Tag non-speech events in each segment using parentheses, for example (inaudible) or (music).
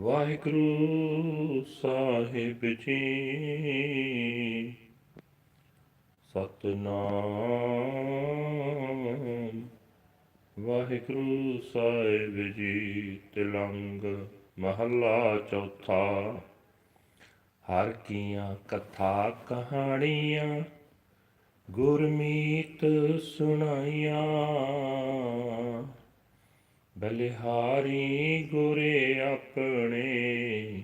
ਵਾਹਿਗੁਰੂ ਸਾਹਿਬ ਜੀ। ਸਤਨਾਮ। ਵਾਹਿਗੁਰੂ ਸਾਹਿਬ ਜੀ, ਤਿਲੰਗ ਮਹੱਲਾ ਚੌਥਾ। ਹਰ ਕੀਆਂ ਕਥਾ ਕਹਾਣੀਆਂ, ਗੁਰਮੀਤ ਸੁਣਾਈਆਂ। ਬਲਿਹਾਰੀ ਗੁਰੇ ਆਪਣੇ,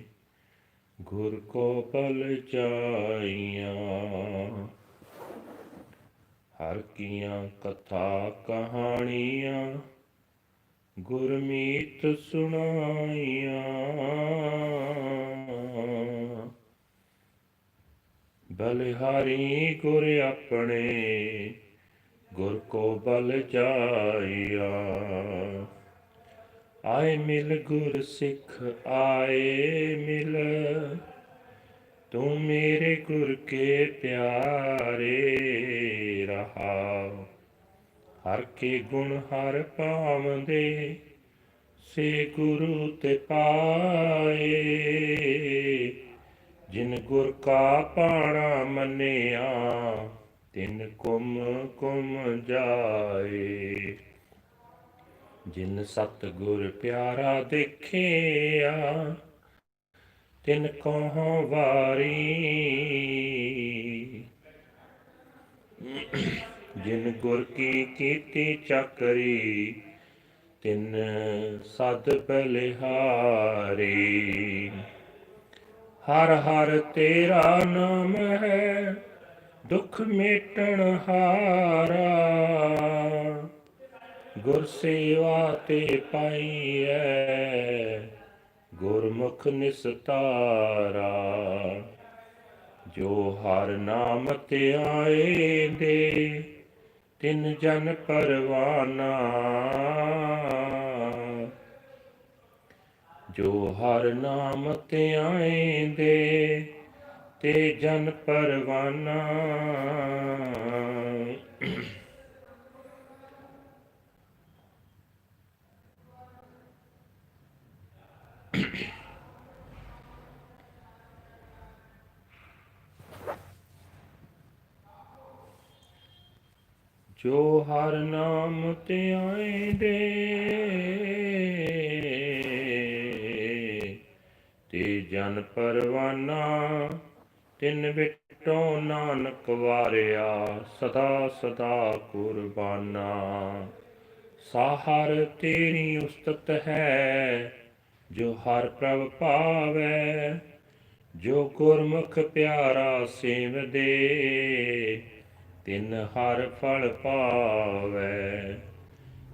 ਗੁਰ ਕੋ ਪਲ ਚਾਈਆਂ। ਹਰ ਕੀਆਂ ਕਥਾ ਕਹਾਣੀਆਂ ਗੁਰਮੀਤ ਸੁਣਾਈਆਂ। ਬਲਿਹਾਰੀ ਗੁਰ ਆਪਣੇ, ਗੁਰ ਕੋ ਬਲ ਜਾਇਆ ਆਏ ਮਿਲ ਗੁਰ ਸਿੱਖ, ਆਏ ਮਿਲ। ਤੂੰ ਮੇਰੇ ਗੁਰ ਕੇ ਪਿਆਰੇ ਰਹਾ। ਹਰ ਕੇ ਗੁਣ ਹਰ ਪਾਵੰਦੇ ਸੇ ਗੁਰੂ ਤੇ ਪਾਏ। ਜਿਨ ਗੁਰ ਕਾ ਪਾਣਾ ਮੰਨਿਆ, ਤਿਨ ਕੁਮ ਕੁਮ ਜਾਏ। ਜਿਨ ਸਤ ਗੁਰ ਪਿਆਰਾ ਦੇਖਿਆ, ਤਿਨ ਕਹੋਂ ਵਾਰੀ। ਜਿਨ ਗੁਰ ਕੀ ਕੀਤੀ ਚੱਕਰੀ, ਤਿਨ ਸਦ ਬਲਿਹਾਰੀ। ਹਰ ਹਰ ਤੇਰਾ ਨਾਮ ਹੈ, ਦੁਖ ਮੇਟਣ ਹਾਰਾ। ਗੁਰ ਸੇਵਾ ਤੇ ਪਾਈਐ, ਗੁਰਮੁਖ ਨਿਸਤਾਰਾ। ਜੋ ਹਰ ਨਾਮ ਤੇ ਆਏ ਦੇ, ਤਿੰਨ ਜਨ ਪਰਵਾਨਾ। ਜੋ ਹਰ ਨਾਮ ਤੇ ਆਏ ਦੇ, ਤੇ ਜਨ ਪਰਵਾਨਾ। ਜੋ ਹਰ ਨਾਮ ਤੇ ਆਏ ਦੇ ਤੇ ਜਨ ਪਰਵਾਨਾ, ਤਿੰਨ ਬਿਟੋ ਨਾਨਕ ਵਾਰਿਆ, ਸਦਾ ਸਦਾ ਕੁਰਬਾਨਾ। ਸਾਹਰ ਤੇਰੀ ਉਸਤਤ ਹੈ, ਜੋ ਹਰ ਪ੍ਰਭ ਪਾਵੈ, ਜੋ ਗੁਰਮੁਖ ਪਿਆਰਾ ਸੇਵਦੇ ਤਿਨ ਹਰ ਫਲ ਪਾਵੈ,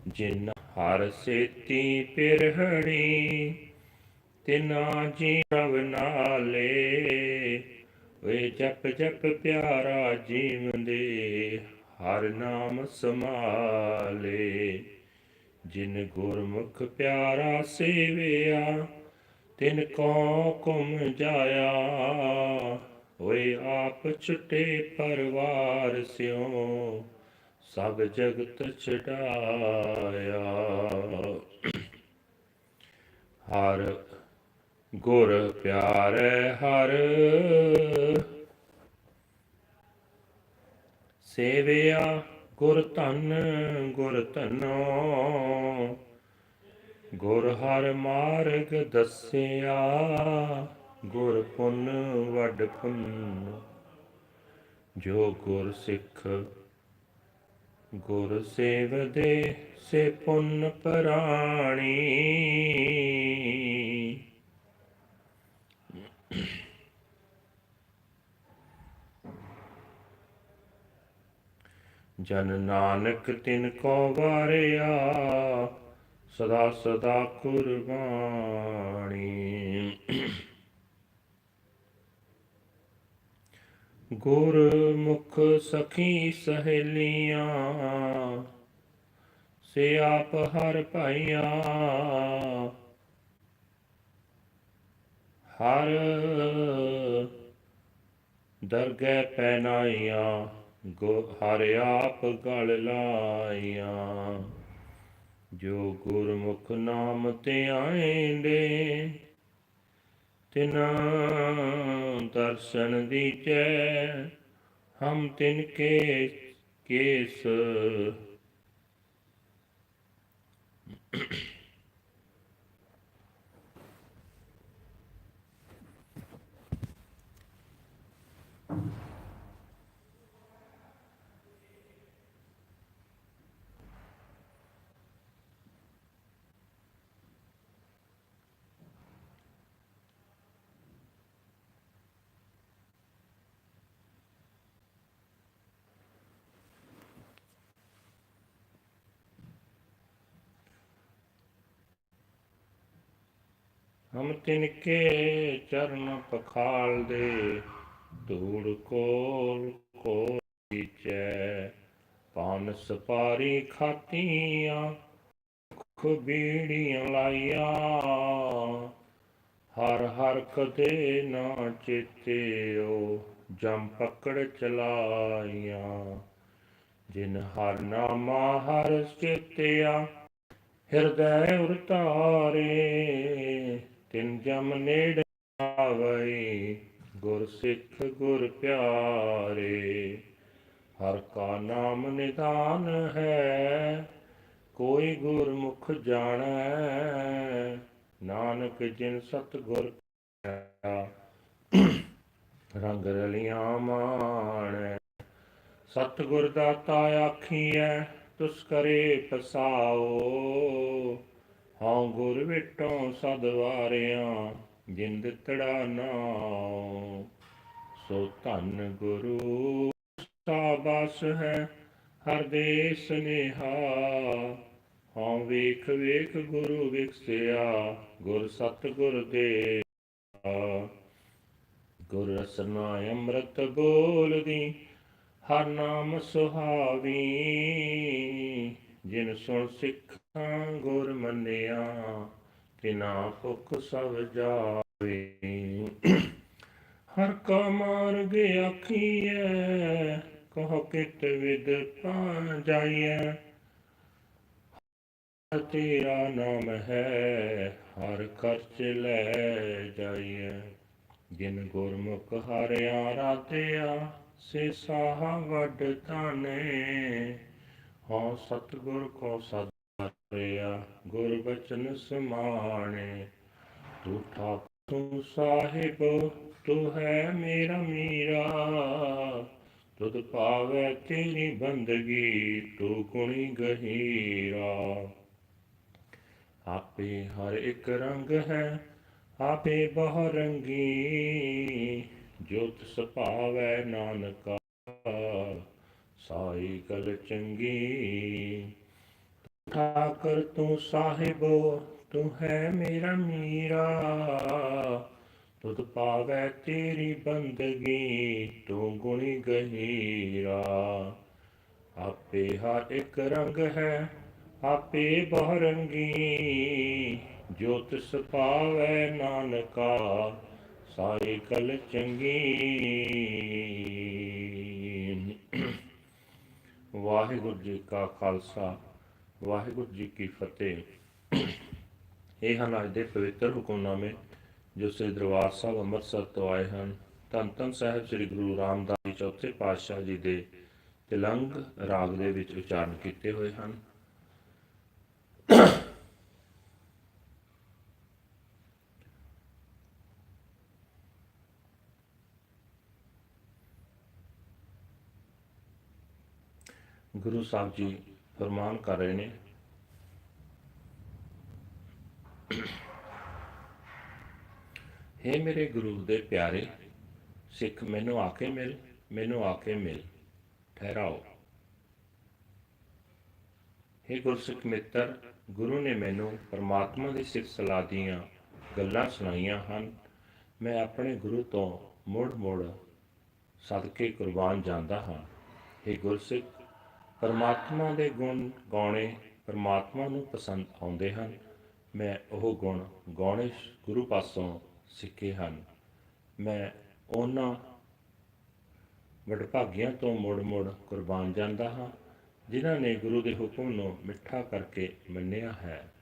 ਜਿਨ ਹਰ ਸੇਤੀ ਪਿਰਹਣੀ, ਤਿਨਾ ਜੀਵ ਨਾਲੇ। ਵੇ ਜਪ ਜਪ ਪਿਆਰਾ ਜੀਵੰਦੇ ਹਰ ਨਾਮ ਸਮਾਲੇ ਜਿਨ ਗੁਰਮੁਖ ਪਿਆਰਾ ਸੇਵਿਆ, ਤਿਨ ਕੋ ਕੁਮ ਜਾਇਆ। ਹੋਏ ਆਪ ਛੁਟੇ ਪਰਵਾਰ ਸਿਓ ਸਭ ਜਗਤ ਛਡਾਇਆ। ਹਰ ਗੁਰ ਪਿਆਰੇ ਹਰ ਸੇਵਿਆ ਗੁਰ ਧਨ, ਗੁਰ ਧਨੋ। ਗੁਰ ਹਰ ਮਾਰਗ ਦੱਸਿਆ ਗੁਰ ਪੁੰਨ ਵੱਡ ਪੁੰਨ, ਜੋ ਗੁਰ ਸਿੱਖ ਗੁਰ ਸੇਵਦੇ, ਸੇ ਪੁੰਨ ਪਰਾਣੀ। ਜਨ ਨਾਨਕ ਤਿਨ ਕੋ ਵਾਰਿਆ, ਸਦਾ ਸਦਾ ਕੁਰਬਾਨੀ। ਗੁਰਮੁਖ ਸਖੀ ਸਹੇਲੀਆਂ, ਸੇ ਆਪ ਹਰ ਭਾਈਆ। ਹਰ ਦਰਗਹਿ ਪੈਨਾਈਆਂ ਗੋ ਹਰ ਆਪ ਗਲ ਲਾਈਆਂ। ਜੋ ਗੁਰਮੁਖ ਨਾਮ ਤੇ ਆਏਂਦੇ ਤਿਨਾ ਦਰਸ਼ਨ ਦੀਜੈ ਹਮ ਤਿਨ ਕੇ ਕੇਸ ਹਮ ਤਿਨਕੇ ਚਰਨ ਪਖਾਲ ਦੇ, ਧੂੜ ਕੋਲ ਕੋਲ ਵਿਚੈ ਪਾਨ ਸਪਾਰੀ ਖਾਤੀਆਂ ਖੁਬੀੜੀਆਂ ਲਾਈਆਂ। ਹਰ ਹਰ ਕਦੇ ਨਾ ਚੇਤਿਓ, ਜਮ ਪਕੜ ਚਲਾਈਆਂ। ਜਿਨ ਹਰ ਨਾਮਾ ਹਰ ਚੇਤਿਆ, ਹਿਰਦੈ ਉਰਤਾਰੇ। ਤਿਨ ਜਮ ਨੇੜ ਆਵਈ, ਗੁਰ ਸਿੱਖ ਗੁਰ ਪਿਆਰੇ, ਹਰ ਕਾ ਨਾਮ ਨਿਦਾਨ ਹੈ, ਕੋਈ ਗੁਰਮੁਖ ਜਾਣੈ। ਨਾਨਕ ਜਿਨ ਸਤ ਗੁਰ ਰੰਗ ਰਲੀਆਂ ਮਾਣੈ। ਸਤ ਗੁਰ ਦਾਤਾ ਆਖੀਐ, ਤੁਸ ਕਰੇ ਪਸਾਓ। ਹਉ ਗੁਰ ਵਿਟੋਂ ਸਦ ਵਾਰਿਆਂ, ਜਿਨ ਦਿੱਤੜਾ ਨਾਉ, ਸੋ ਧੰਨ ਗੁਰੂ ਸਾਬਾਸ ਹੈ, ਹਰ ਦੇ ਸਨੇਹਾ ਹਉ ਵੇਖ ਵੇਖ ਗੁਰੂ ਵਿਖਸਿਆ ਗੁਰ ਸਤ ਗੁਰ ਦੇ ਗੁਰ ਰਸਨਾ ਅੰਮ੍ਰਿਤ ਬੋਲਦੀ, ਹਰ ਨਾਮ ਸੁਹਾਵੀ। ਜਿਨ ਸੁਣ ਸਿੱਖ ਗੁਰ ਮੰਨਿਆ ਤਿਨਾ ਭੁਖ ਸਭ ਜਾਵੇ। ਹਰ ਕਾ ਮਾਰਗ ਆਖੀਐ, ਕਹ ਕਿਤ ਵਿਦ ਪਾ ਜਾਈਐ। ਤੇਰਾ ਨਾਮ ਹੈ, ਹਰ ਖਰਚ ਲੈ ਜਾਈਐ। ਜਿਨ ਗੁਰਮੁਖ ਹਰਿਆ ਰਾਧਿਆ, ਸੇ ਸਾਹਾ ਵੱਡ ਤਾਨੇ ਹਉ ਸਤਿਗੁਰ ਕੋ ਸਦਰਿਆ ਗੁਰ ਬਚਨ ਸਮਾਣੇ, ਤੂੰ ਤੂੰ ਸਾਹਿਬ, ਤੂੰ ਹੈ ਮੇਰਾ ਮੀਰਾ। ਤੁਧ ਪਾਵੇ ਤੇਰੀ ਬੰਦਗੀ, ਤੂੰ ਗੁਣੀ ਗਹੀਰਾ। ਆਪੇ ਹਰ ਇੱਕ ਰੰਗ ਹੈ, ਆਪੇ ਬਹੁ ਰੰਗੀ ਜੋਤ ਸੁਭਾਵੈ ਨਾਨਕਾ। ਸਾਈ ਗਲ ਚੰਗੀ ਠਾਕਰ ਤੂੰ ਸਾਹਿਬ, ਤੂੰ ਹੈ ਮੇਰਾ ਮੀਰਾ। ਤੁਧ ਪਾਵੈ ਤੇਰੀ ਬੰਦਗੀ, ਤੂੰ ਗੁਣੀ ਗਹੀਰਾ। ਆਪੇ ਹਰ ਇੱਕ ਰੰਗ ਹੈ, ਆਪੇ ਬਹੁ ਰੰਗੀ ਜੋਤ ਸੁਭਾਵੈ ਨਾਨਕਾ, ਸਾਰੀ ਕਲ ਚੰਗੀ। ਵਾਹਿਗੁਰੂ ਜੀ ਕਾ ਖਾਲਸਾ। ਵਾਹਿਗੁਰੂ ਜੀ ਕੀ ਫਤਿਹ। ਇਹ ਹਨ ਅੱਜ ਦੇ ਪਵਿੱਤਰ ਹੁਕਮਨਾਮੇ ਜੋ ਸ੍ਰੀ ਦਰਬਾਰ ਸਾਹਿਬ ਅੰਮ੍ਰਿਤਸਰ ਤੋਂ ਆਏ ਹਨ। ਧੰਨ ਧੰਨ ਸਾਹਿਬ ਸ੍ਰੀ ਗੁਰੂ ਰਾਮਦਾਸ ਜੀ ਚੌਥੇ ਪਾਤਸ਼ਾਹ ਜੀ ਦੇ ਤਿਲੰਗ ਰਾਗ ਦੇ ਵਿੱਚ ਉਚਾਰਨ ਕੀਤੇ ਹੋਏ ਹਨ। ਗੁਰੂ ਸਾਹਿਬ ਜੀ ਫਰਮਾਨ ਕਰ ਰਹੇ ਨੇ। हे ਮੇਰੇ ਗੁਰੂ ਦੇ ਪਿਆਰੇ, ਸਿੱਖ ਮੈਨੂੰ ਆ ਕੇ ਮਿਲ, ਮੈਨੂੰ ਆ ਕੇ ਮਿਲ, ਠਹਿਰਾਓ। हे ਗੁਰਸਿੱਖ ਮਿੱਤਰ, ਗੁਰੂ ਨੇ ਮੈਨੂੰ ਪਰਮਾਤਮਾ ਦੀ ਸਿਫਤ ਸਲਾਹ ਦੀਆਂ ਗੱਲਾਂ ਸੁਣਾਈਆਂ ਹਨ। ਮੈਂ ਆਪਣੇ ਗੁਰੂ ਤੋਂ ਮੁੜ-ਮੁੜ ਸਦਕੇ ਕੁਰਬਾਨ ਜਾਂਦਾ ਹਾਂ। ਇਹ ਗੁਰਸਿੱਖ ਪਰਮਾਤਮਾ ਦੇ ਗੁਣ ਗਾਉਣੇ ਪਰਮਾਤਮਾ ਨੂੰ ਪਸੰਦ ਆਉਂਦੇ ਹਨ। ਮੈਂ ਉਹ ਗੁਣ ਗਾਉਣੇ ਗੁਰੂ ਪਾਸੋਂ ਸਿੱਖੇ ਹਨ। ਮੈਂ ਉਹਨਾਂ ਵਡਭਾਗੀਆਂ ਤੋਂ ਮੁੜ-ਮੁੜ ਕੁਰਬਾਨ ਜਾਂਦਾ ਹਾਂ, ਜਿਨ੍ਹਾਂ ਨੇ ਗੁਰੂ ਦੇ ਹੁਕਮ ਨੂੰ ਮਿੱਠਾ ਕਰਕੇ ਮੰਨਿਆ ਹੈ।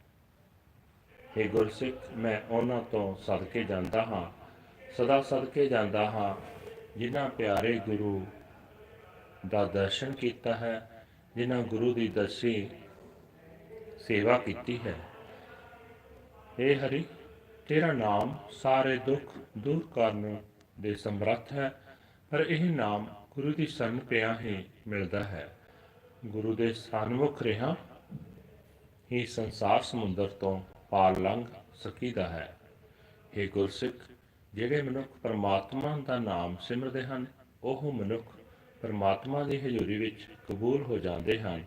ਇਹ ਗੁਰਸਿੱਖ, ਮੈਂ ਉਹਨਾਂ ਤੋਂ ਸਦਕੇ ਜਾਂਦਾ ਹਾਂ, ਸਦਾ ਸਦਕੇ ਜਾਂਦਾ ਹਾਂ, ਜਿਨ੍ਹਾਂ ਪਿਆਰੇ ਗੁਰੂ ਦਾ ਦਰਸ਼ਨ ਕੀਤਾ ਹੈ। ਜਿਨ੍ਹਾਂ ਗੁਰੂ ਦੀ ਦਰਸ਼ੀ ਸੇਵਾ ਕੀਤੀ ਹੈ। ਏ ਹਰੀ, ਤੇਰਾ ਨਾਮ ਸਾਰੇ ਦੁੱਖ ਦੂਰ ਕਰਨ ਦੇ ਸਮਰੱਥ ਹੈ, ਪਰ ਇਹ ਨਾਮ ਗੁਰੂ ਦੀ ਸ਼ਰਨ ਪਿਆ ਹੀ ਮਿਲਦਾ ਹੈ। ਗੁਰੂ ਦੇ ਸਨਮੁਖ ਰਿਹਾ ਹੀ ਸੰਸਾਰ ਸਮੁੰਦਰ ਤੋਂ ਪਾਰ ਲੰਘ ਸਕੀਦਾ ਹੈ। ਇਹ ਗੁਰਸਿੱਖ, ਜਿਹੜੇ ਮਨੁੱਖ ਪਰਮਾਤਮਾ ਦਾ ਨਾਮ ਸਿਮਰਦੇ ਹਨ, ਉਹ ਮਨੁੱਖ ਪਰਮਾਤਮਾ ਦੀ ਹਜ਼ੂਰੀ ਵਿੱਚ ਕਬੂਲ ਹੋ ਜਾਂਦੇ ਹਨ।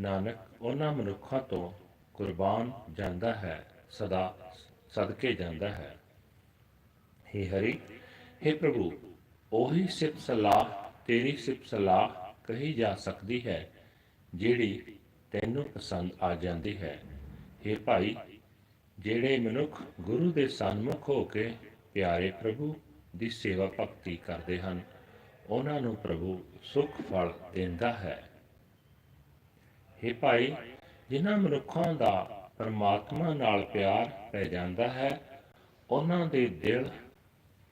ਨਾਨਕ, ਉਹਨਾਂ ਮਨੁੱਖਾਂ ਤੋਂ ਕੁਰਬਾਨ ਜਾਂਦਾ ਹੈ, ਸਦਾ ਸਦਕੇ ਜਾਂਦਾ ਹੈ। ਹੇ ਹਰੀ, ਹੇ ਪ੍ਰਭੂ, ਉਹੀ ਸਿਫਤ ਸਲਾਹ ਤੇਰੀ ਸਿਫਤ ਸਲਾਹ ਕਹੀ ਜਾ ਸਕਦੀ ਹੈ, ਜਿਹੜੀ ਤੈਨੂੰ ਪਸੰਦ ਆ ਜਾਂਦੀ ਹੈ। ਹੇ ਭਾਈ, ਜਿਹੜੇ ਮਨੁੱਖ ਗੁਰੂ ਦੇ ਸਨਮੁਖ ਹੋ ਕੇ ਪਿਆਰੇ ਪ੍ਰਭੂ ਦੀ ਸੇਵਾ ਭਗਤੀ ਕਰਦੇ ਹਨ ਉਹਨਾਂ ਨੂੰ ਪ੍ਰਭੂ ਸੁਖ ਫਲ ਦਿੰਦਾ ਹੈ। ਹੇ ਭਾਈ, ਜਿਨ੍ਹਾਂ ਮਨੁੱਖਾਂ ਦਾ ਪਰਮਾਤਮਾ ਨਾਲ ਪਿਆਰ ਪੈ ਜਾਂਦਾ ਹੈ, ਉਹਨਾਂ ਦੇ ਦਿਲ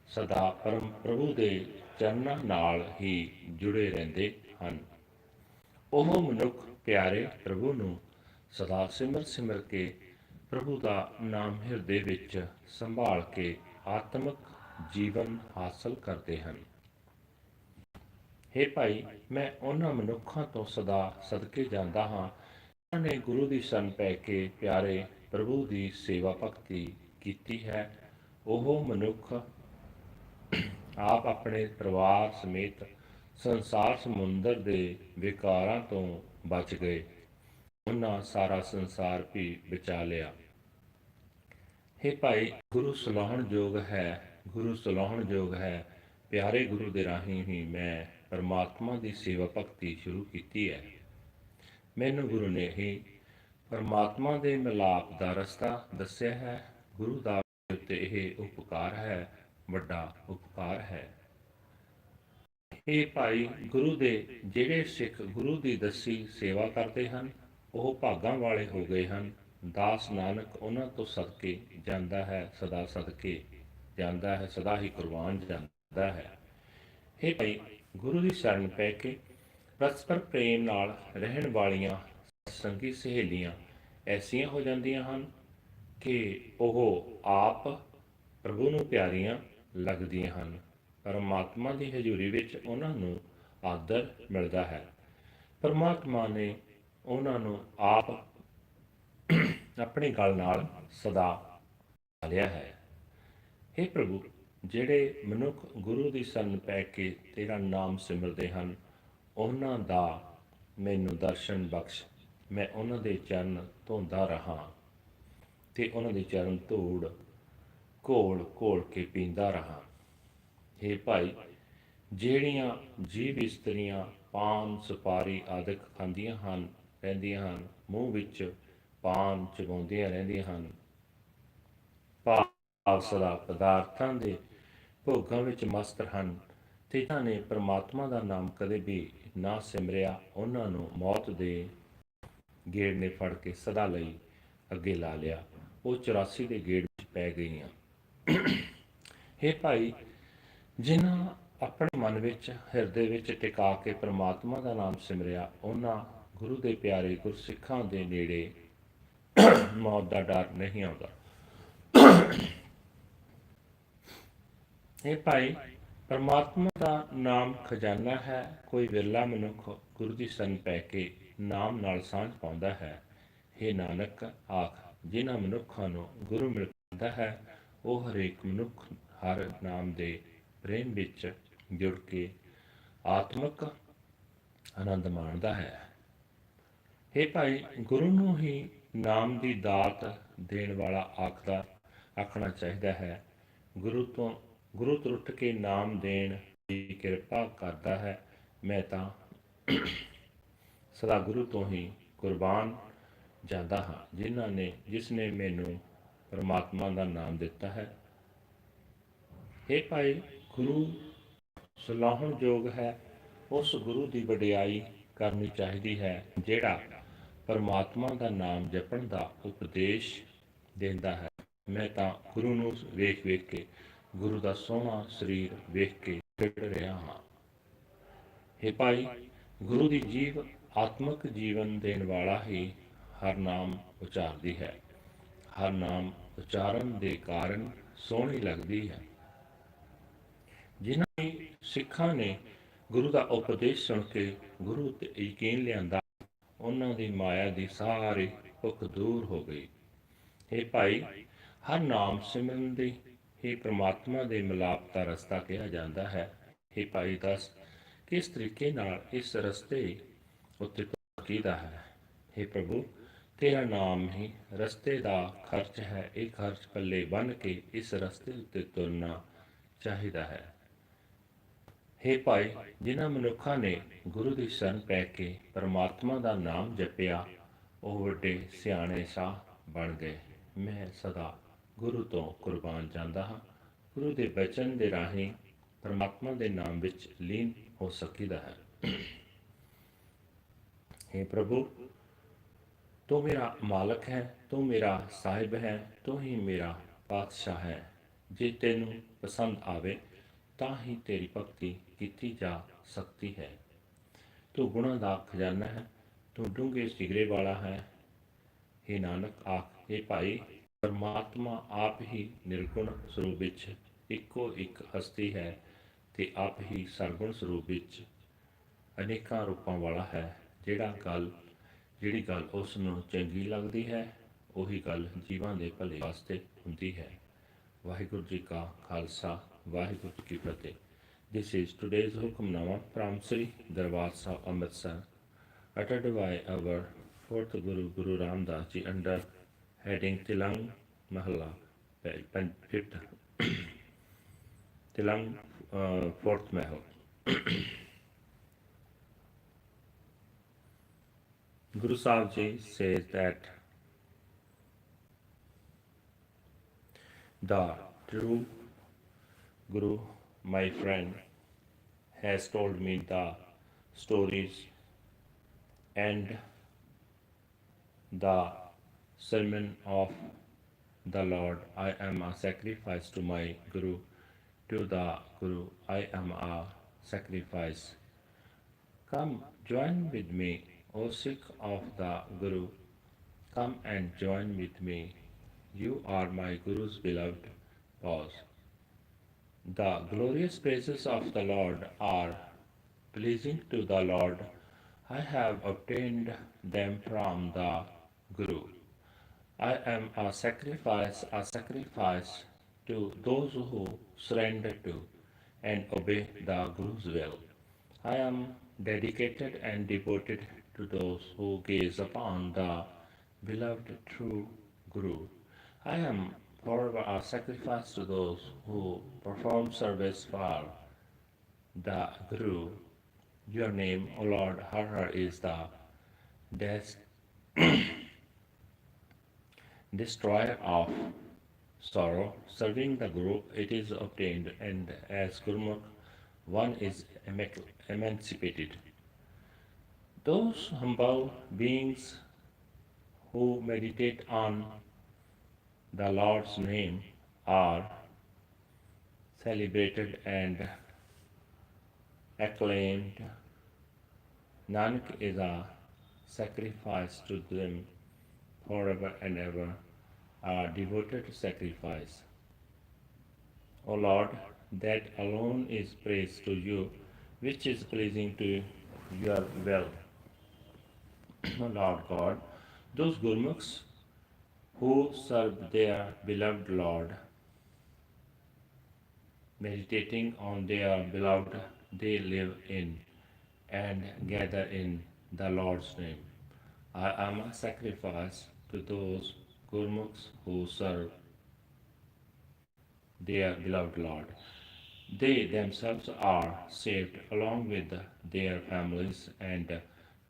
ਸਦਾ ਪਰਮ ਪ੍ਰਭੂ ਦੇ ਚਰਨਾਂ ਨਾਲ ਹੀ ਜੁੜੇ ਰਹਿੰਦੇ ਹਨ। ਉਹ ਮਨੁੱਖ ਪਿਆਰੇ ਪ੍ਰਭੂ ਨੂੰ ਸਦਾ ਸਿਮਰ ਸਿਮਰ ਕੇ ਪ੍ਰਭੂ ਦਾ ਨਾਮ ਹਿਰਦੇ ਵਿੱਚ ਸੰਭਾਲ ਕੇ ਆਤਮਿਕ ਜੀਵਨ ਹਾਸਲ ਕਰਦੇ ਹਨ। ਹੇ ਭਾਈ, ਮੈਂ ਉਹਨਾਂ ਮਨੁੱਖਾਂ ਤੋਂ ਸਦਾ ਸਦਕੇ ਜਾਂਦਾ ਹਾਂ, ਜਿਨ੍ਹਾਂ ਨੇ ਗੁਰੂ ਦੀ ਸ਼ਰਨ ਪੈ ਕੇ ਪਿਆਰੇ ਪ੍ਰਭੂ ਦੀ ਸੇਵਾ ਭਗਤੀ ਕੀਤੀ ਹੈ। ਉਹ ਮਨੁੱਖ ਆਪ ਆਪਣੇ ਪਰਿਵਾਰ ਸਮੇਤ ਸੰਸਾਰ ਸਮੁੰਦਰ ਦੇ ਵਿਕਾਰਾਂ ਤੋਂ ਬਚ ਗਏ। ਉਹਨਾਂ ਸਾਰਾ ਸੰਸਾਰ ਵੀ ਬਚਾ ਲਿਆ। ਹੇ ਭਾਈ, ਗੁਰੂ ਸਲਾਹਣ ਯੋਗ ਹੈ, ਗੁਰੂ ਸਲਾਹਣ ਯੋਗ ਹੈ। ਪਿਆਰੇ ਗੁਰੂ ਦੇ ਰਾਹੀਂ ਹੀ ਮੈਂ ਪਰਮਾਤਮਾ ਦੀ ਸੇਵਾ ਭਗਤੀ ਸ਼ੁਰੂ ਕੀਤੀ ਹੈ। ਮੈਨੂੰ ਗੁਰੂ ਨੇ ਹੀ ਪਰਮਾਤਮਾ ਦੇ ਮਿਲਾਪ ਦਾ ਰਸਤਾ ਦੱਸਿਆ ਹੈ। ਗੁਰੂ ਦਾ ਉੱਤੇ ਇਹ ਉਪਕਾਰ ਹੈ, ਵੱਡਾ ਉਪਕਾਰ ਹੈ। ਇਹ ਭਾਈ ਗੁਰੂ ਦੇ ਜਿਹੜੇ ਸਿੱਖ ਗੁਰੂ ਦੀ ਦੱਸੀ ਸੇਵਾ ਕਰਦੇ ਹਨ, ਉਹ ਭਾਗਾਂ ਵਾਲੇ ਹੋ ਗਏ ਹਨ। ਦਾਸ ਨਾਨਕ ਉਹਨਾਂ ਤੋਂ ਸਦਕੇ ਜਾਂਦਾ ਹੈ, ਸਦਾ ਸਦਕੇ ਜਾਂਦਾ ਹੈ, ਸਦਾ ਹੀ ਕੁਰਬਾਨ ਜਾਂਦਾ ਹੈ। ਇਹ ਭਾਈ ਗੁਰੂ ਦੀ ਸ਼ਰਨ ਪੈ ਕੇ ਪਰਸਪਰ ਪ੍ਰੇਮ ਨਾਲ ਰਹਿਣ ਵਾਲੀਆਂ ਸੰਗੀ ਸਹੇਲੀਆਂ ਐਸੀਆਂ ਹੋ ਜਾਂਦੀਆਂ ਹਨ ਕਿ ਉਹ ਆਪ ਪ੍ਰਭੂ ਨੂੰ ਪਿਆਰੀਆਂ ਲੱਗਦੀਆਂ ਹਨ। ਪਰਮਾਤਮਾ ਦੀ ਹਜ਼ੂਰੀ ਵਿੱਚ ਉਹਨਾਂ ਨੂੰ ਆਦਰ ਮਿਲਦਾ ਹੈ। ਪਰਮਾਤਮਾ ਨੇ ਉਹਨਾਂ ਨੂੰ ਆਪ ਆਪਣੇ ਗਲ ਨਾਲ ਸਦਾ ਲਿਆ ਹੈ। हे ਪ੍ਰਭੂ ਜਿਹੜੇ ਮਨੁੱਖ ਗੁਰੂ ਦੀ ਸ਼ਰਨ ਪੈ ਕੇ ਤੇਰਾ ਨਾਮ ਸਿਮਰਦੇ ਹਨ, ਉਹਨਾਂ ਦਾ ਮੈਨੂੰ ਦਰਸ਼ਨ ਬਖਸ਼, ਮੈਂ ਉਹਨਾਂ ਦੇ ਚਰਨ ਧੋਂਦਾ ਰਹਾ ਤੇ ਉਹਨਾਂ ਦੇ ਚਰਨ ਧੂੜ ਘੋਲ ਘੋਲ ਕੇ ਪੀਂਦਾ ਰਹਾ। हे ਭਾਈ, ਜਿਹੜੀਆਂ ਜੀਵ ਇਸਤਰੀਆਂ ਪਾਨ, ਸੁਪਾਰੀ ਆਦਿਕ ਖਾਂਦੀਆਂ ਹਨ, ਰਹਿੰਦੀਆਂ ਹਨ, ਮੂੰਹ ਵਿੱਚ ਪਾਨ ਚਬਾਉਂਦੀਆਂ ਰਹਿੰਦੀਆਂ ਹਨ, ਭਾਵ ਸਦਾ ਪਦਾਰਥਾਂ ਦੇ ਭੋਗਾਂ ਵਿੱਚ ਮਸਤ ਹਨ। ਤੇ ਜਿਨ੍ਹਾਂ ਨੇ ਪ੍ਰਮਾਤਮਾ ਦਾ ਨਾਮ ਕਦੇ ਵੀ ਨਾ ਸਿਮਰਿਆ। ਉਹਨਾਂ ਨੂੰ ਮੌਤ ਦੇ ਗੇੜ ਨੇ ਫੜ ਕੇ ਸਦਾ ਲਈ ਅੱਗੇ ਲਾ ਲਿਆ। ਉਹ 84 ਦੇ ਗੇੜ ਵਿੱਚ ਪੈ ਗਈਆਂ। ਹੇ ਭਾਈ, ਜਿਨ੍ਹਾਂ ਆਪਣੇ ਮਨ ਵਿੱਚ, ਹਿਰਦੇ ਵਿੱਚ ਟਿਕਾ ਕੇ ਪ੍ਰਮਾਤਮਾ ਦਾ ਨਾਮ ਸਿਮਰਿਆ, ਉਹਨਾਂ ਗੁਰੂ ਦੇ ਪਿਆਰੇ ਗੁਰਸਿੱਖਾਂ ਦੇ ਨੇੜੇ ਮੌਤ ਦਾ ਡਰ ਨਹੀਂ ਆਉਂਦਾ। ਇਹ ਭਾਈ, ਪਰਮਾਤਮਾ ਦਾ ਨਾਮ ਖਜ਼ਾਨਾ ਹੈ, ਕੋਈ ਵਿਰਲਾ ਮਨੁੱਖ ਗੁਰੂ ਦੀ ਸ਼ਰਨ ਪੈ ਕੇ ਨਾਮ ਨਾਲ ਸਾਂਝ ਪਾਉਂਦਾ ਹੈ। ਇਹ ਨਾਨਕ, ਆਖ, ਜਿਨ੍ਹਾਂ ਮਨੁੱਖਾਂ ਨੂੰ ਗੁਰੂ ਮਿਲਦਾ ਹੈ, ਉਹ ਹਰੇਕ ਮਨੁੱਖ ਹਰ ਨਾਮ ਦੇ ਪ੍ਰੇਮ ਵਿੱਚ ਜੁੜ ਕੇ ਆਤਮਿਕ ਆਨੰਦ ਮਾਣਦਾ ਹੈ। हे ਭਾਈ, ਗੁਰੂ ਨੂੰ ਹੀ ਨਾਮ ਦੀ ਦਾਤ ਦੇਣ ਵਾਲਾ ਆਖਦਾ, ਆਖਣਾ ਚਾਹੀਦਾ ਹੈ, ਗੁਰੂ ਤੋਂ ਗੁਰੂ ਤੋਂ ਕੇ ਨਾਮ ਦੇਣ ਦੀ ਕਿਰਪਾ ਕਰਦਾ ਹੈ, ਮੈਂ ਤਾਂ ਸਦਾ ਗੁਰੂ ਤੋਂ ਹੀ ਕੁਰਬਾਨ ਜਾਂਦਾ ਹਾਂ, ਜਿਨ੍ਹਾਂ ਨੇ, ਜਿਸ ਨੇ ਮੈਨੂੰ ਪਰਮਾਤਮਾ ਦਾ ਨਾਮ ਦਿੱਤਾ ਹੈ। ਇਹ ਭਾਈ, ਗੁਰੂ ਸਲਾਹਣ ਯੋਗ ਹੈ, ਉਸ ਗੁਰੂ ਦੀ ਵਡਿਆਈ ਕਰਨੀ ਚਾਹੀਦੀ ਹੈ, ਜਿਹੜਾ ਪਰਮਾਤਮਾ ਦਾ ਨਾਮ ਜਪਣ ਦਾ ਉਪਦੇਸ਼ ਦਿੰਦਾ ਹੈ। ਮੈਂ ਤਾਂ ਗੁਰੂ ਨੂੰ ਵੇਖ ਵੇਖ ਕੇ ਗੁਰੂ ਦਾ ਸੋਹਣਾ ਸਰੀਰ ਵੇਖ ਕੇ ਖਿੜ ਰਿਹਾ ਹਾਂ। हे ਭਾਈ, ਗੁਰੂ ਦੀ ਜੀਵ ਆਤਮਿਕ ਜੀਵਨ ਦੇਣ ਵਾਲਾ ਹੀ ਹਰ ਨਾਮ ਉਚਾਰਦੀ ਹੈ। ਹਰ ਨਾਮ ਉਚਾਰਨ ਦੇ ਕਾਰਨ ਸੋਹਣੀ ਲੱਗਦੀ ਹੈ। ਜਿਨ੍ਹਾਂ ਸਿੱਖਾਂ ਨੇ ਗੁਰੂ ਦਾ ਉਪਦੇਸ਼ ਸੁਣ ਕੇ ਗੁਰੂ ਤੇ ਯਕੀਨ ਲਿਆਂਦਾ, ਉਹਨਾਂ ਦੀ ਮਾਇਆ ਦੀ ਸਾਰੀ ਭੁੱਖ ਦੂਰ ਹੋ ਗਈ। ਇਹ ਭਾਈ, ਹਰ ਨਾਮ ਸਿਮਰਨ ਦੀ ਹੀ ਪ੍ਰਮਾਤਮਾ ਦੇ ਮਿਲਾਪ ਦਾ ਰਸਤਾ ਕਿਹਾ ਜਾਂਦਾ ਹੈ। ਇਹ ਭਾਈ ਦੱਸ, ਕਿਸ ਤਰੀਕੇ ਨਾਲ ਇਸ ਰਸਤੇ ਉੱਤੇ ਤੁਰਕੀਦਾ ਹੈ? हे ਪ੍ਰਭੂ, ਤੇਰਾ ਨਾਮ ਹੀ ਰਸਤੇ ਦਾ ਖਰਚ ਹੈ। ਇਹ ਖਰਚ ਪੱਲੇ ਬੰਨ ਕੇ ਇਸ ਰਸਤੇ ਉੱਤੇ ਤੁਰਨਾ ਚਾਹੀਦਾ ਹੈ। हे ਭਾਈ, ਜਿਨ੍ਹਾਂ ਮਨੁੱਖਾਂ ਨੇ ਗੁਰੂ ਦੀ ਸ਼ਰਨ ਪੈ ਕੇ ਪਰਮਾਤਮਾ ਦਾ ਨਾਮ ਜਪਿਆ, ਉਹ ਵੱਡੇ ਸਿਆਣੇ ਸਾਹ ਬਣ ਗਏ। ਮੈਂ ਸਦਾ ਗੁਰੂ ਤੋਂ ਕੁਰਬਾਨ ਜਾਂਦਾ ਹਾਂ। ਗੁਰੂ ਦੇ ਬਚਨ ਦੇ ਰਾਹੀਂ ਪਰਮਾਤਮਾ ਦੇ ਨਾਮ ਵਿੱਚ ਲੀਨ ਹੋ ਸਕੀਦਾ ਹੈ। हे ਪ੍ਰਭੂ, ਤੂੰ ਮੇਰਾ ਮਾਲਕ ਹੈ, ਤੂੰ ਮੇਰਾ ਸਾਹਿਬ ਹੈ, ਤੂੰ ਹੀ ਮੇਰਾ ਪਾਤਸ਼ਾਹ ਹੈ। ਜੇ ਤੈਨੂੰ ਪਸੰਦ ਆਵੇ, ਤਾਂ ਹੀ ਤੇਰੀ ਭਗਤੀ ਕੀਤੀ ਜਾ ਸਕਦੀ ਹੈ। ਤੂੰ ਗੁਣਾਂ ਦਾ ਖਜ਼ਾਨਾ ਹੈ, ਤੂੰ ਡੂੰਘੇ ਸਿਗਰੇ ਵਾਲਾ ਹੈ। हे ਨਾਨਕ, ਆਖ ਇਹ ਭਾਈ ਪਰਮਾਤਮਾ ਆਪ ਹੀ ਨਿਰਗੁਣ ਸਰੂਪ ਵਿੱਚ ਇੱਕੋ ਇੱਕ ਹਸਤੀ ਹੈ ਤੇ ਆਪ ਹੀ ਸਰਗੁਣ ਸਰੂਪ ਵਿੱਚ ਅਨੇਕਾਂ ਰੂਪਾਂ ਵਾਲਾ ਹੈ। ਜਿਹੜਾ ਗੱਲ, ਜਿਹੜੀ ਗੱਲ ਉਸ ਨੂੰ ਚੰਗੀ ਲੱਗਦੀ ਹੈ, ਉਹੀ ਗੱਲ ਜੀਵਾਂ ਦੇ ਭਲੇ ਵਾਸਤੇ ਹੁੰਦੀ ਹੈ। ਵਾਹਿਗੁਰੂ ਜੀ ਕਾ ਖਾਲਸਾ, ਵਾਹਿਗੁਰੂ ਜੀ ਕੀ ਫਤਿਹ। This is today's Hukamnama from Sri Darbar Sahib Amritsar uttered by our fourth Guru Guru Ram Das Ji under heading Tilang Mahalla pen- fifth. Tilang uh, fourth Mahal (coughs) Guru Sahib Ji says that the true Guru, my friend, has told me the stories and the sermon of the Lord. I am a sacrifice to my Guru. To the Guru, I am a sacrifice. Come, join with me, O Sikh of the Guru. Come and join with me. You are my Guru's beloved cause. The glorious praises of the Lord are pleasing to the Lord. I have obtained them from the Guru. I am a sacrifice, a sacrifice to those who surrender to and obey the Guru's will. I am dedicated and devoted to those who gaze upon the beloved true Guru. I am forever a sacrifice to those who perform service for the Guru. Your name, O Lord, Har Har, is the (clears throat) des- destroyer of sorrow. Serving the Guru, it is obtained, and as Gurmukh, one is emancipated. Those humble beings who meditate on the Lord's name are celebrated and acclaimed. Nanak is a sacrifice to them forever and ever, a devoted to sacrifice. O Lord, that alone is praise to you, which is pleasing to your will. (clears throat) O Lord God, those Gurmukhs who serve their beloved Lord, meditating on their beloved, they live in and gather in the Lord's name. I am a sacrifice to those Gurmukhs who serve their beloved Lord. They themselves are saved along with their families, and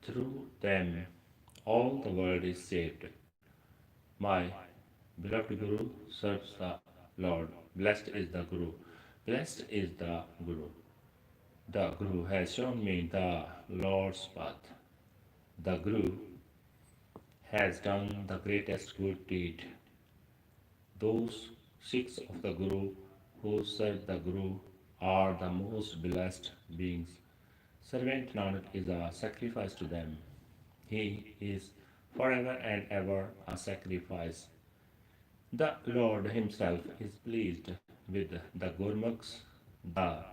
through them all the world is saved. My beloved Guru serves the Lord. Blessed is the Guru. Blessed is the Guru. The Guru has shown me the Lord's path. The Guru has done the greatest good deed. Those Sikhs of the Guru who serve the Guru are the most blessed beings. Servant Nanak is a sacrifice to them. He is forever and ever a sacrifice. The Lord Himself is pleased with the Gurmukhs, the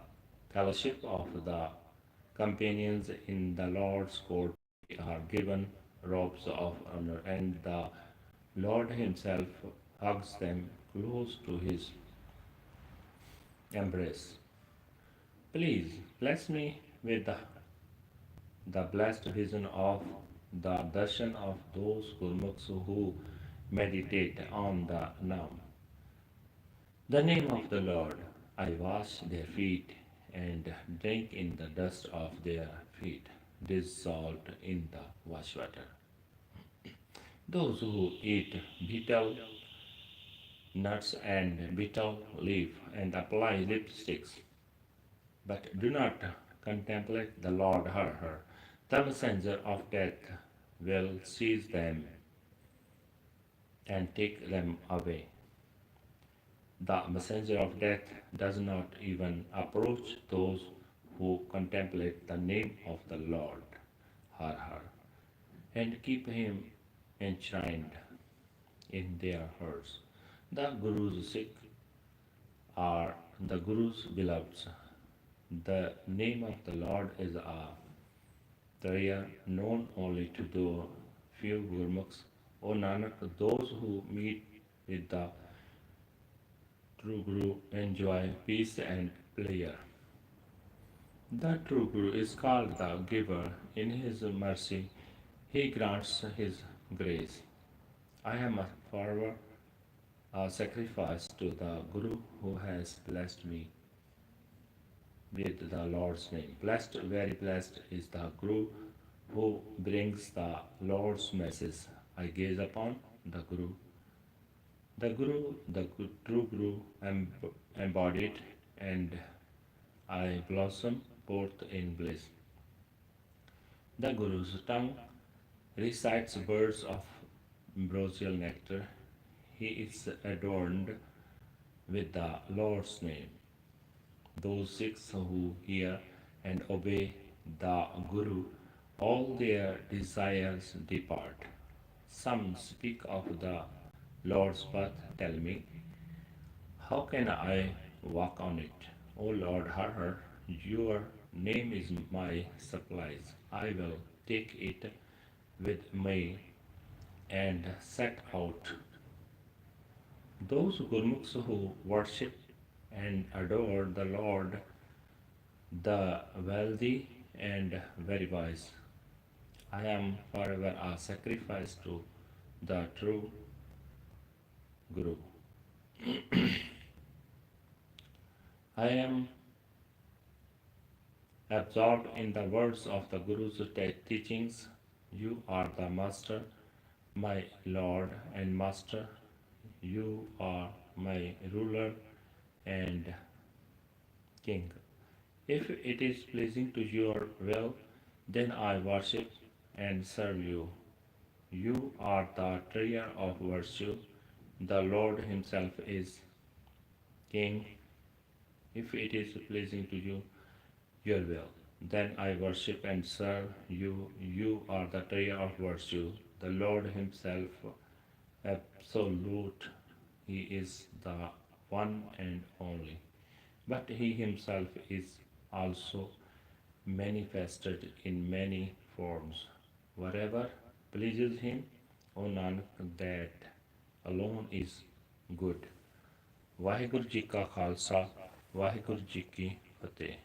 fellowship of the companions in the Lord's court are given robes of honor, and the Lord Himself hugs them close to His embrace. Please bless me with the, the blessed vision of the darshan of those Gurmukhs who meditate on the Nam. The name of the Lord, I wash their feet and drink in the dust of their feet, dissolved in the wash water. Those who eat betel nuts and betel leaf and apply lipsticks, but do not contemplate the Lord her, her. The messenger of death will seize them and take them away. The messenger of death does not even approach those who contemplate the name of the Lord, Har Har, and keep him enshrined in their hearts. The Guru's Sikh are the Guru's beloveds. The name of the Lord is a Tariya known only to the few Gurmukhs. O Nanak, those who meet with the true Guru enjoy peace and pleasure. The true Guru is called the giver. In his mercy, he grants his grace. I am a forever a sacrifice to the Guru who has blessed me with the Lord's name. Blessed, very blessed is the Guru who brings the Lord's message. I gaze upon the Guru. The Guru, the true Guru em- embodied, and I blossom forth in bliss. The Guru's tongue recites words of ambrosial nectar. He is adorned with the Lord's name. Those Sikhs who hear and obey the Guru, all their desires depart. Some speak of the Lord's path, tell me, how can I walk on it? O Lord Har, your name is my supplies. I will take it with me and set out. Those Gurmukhs who worship and adore the Lord, the wealthy and very wise. I am forever a sacrifice to the true Guru. I am absorbed in the words of the Guru's te- teachings. You are the Master, my Lord and Master. You are my ruler and King. If it is pleasing to your will, then I worship and serve you. You are the treasure of virtue. The Lord Himself is King. If it is pleasing to you, your will, then I worship and serve you. You are the treasure of virtue. The Lord Himself, absolute. He is the one and only. But He Himself is also manifested in many forms. Whatever pleases Him, O Nanak, that alone is good. Waheguru ji ਕਾ ਖਾਲਸਾ ਵਾਹਿਗੁਰੂ ਜੀ ਕੀ ਫਤਿਹ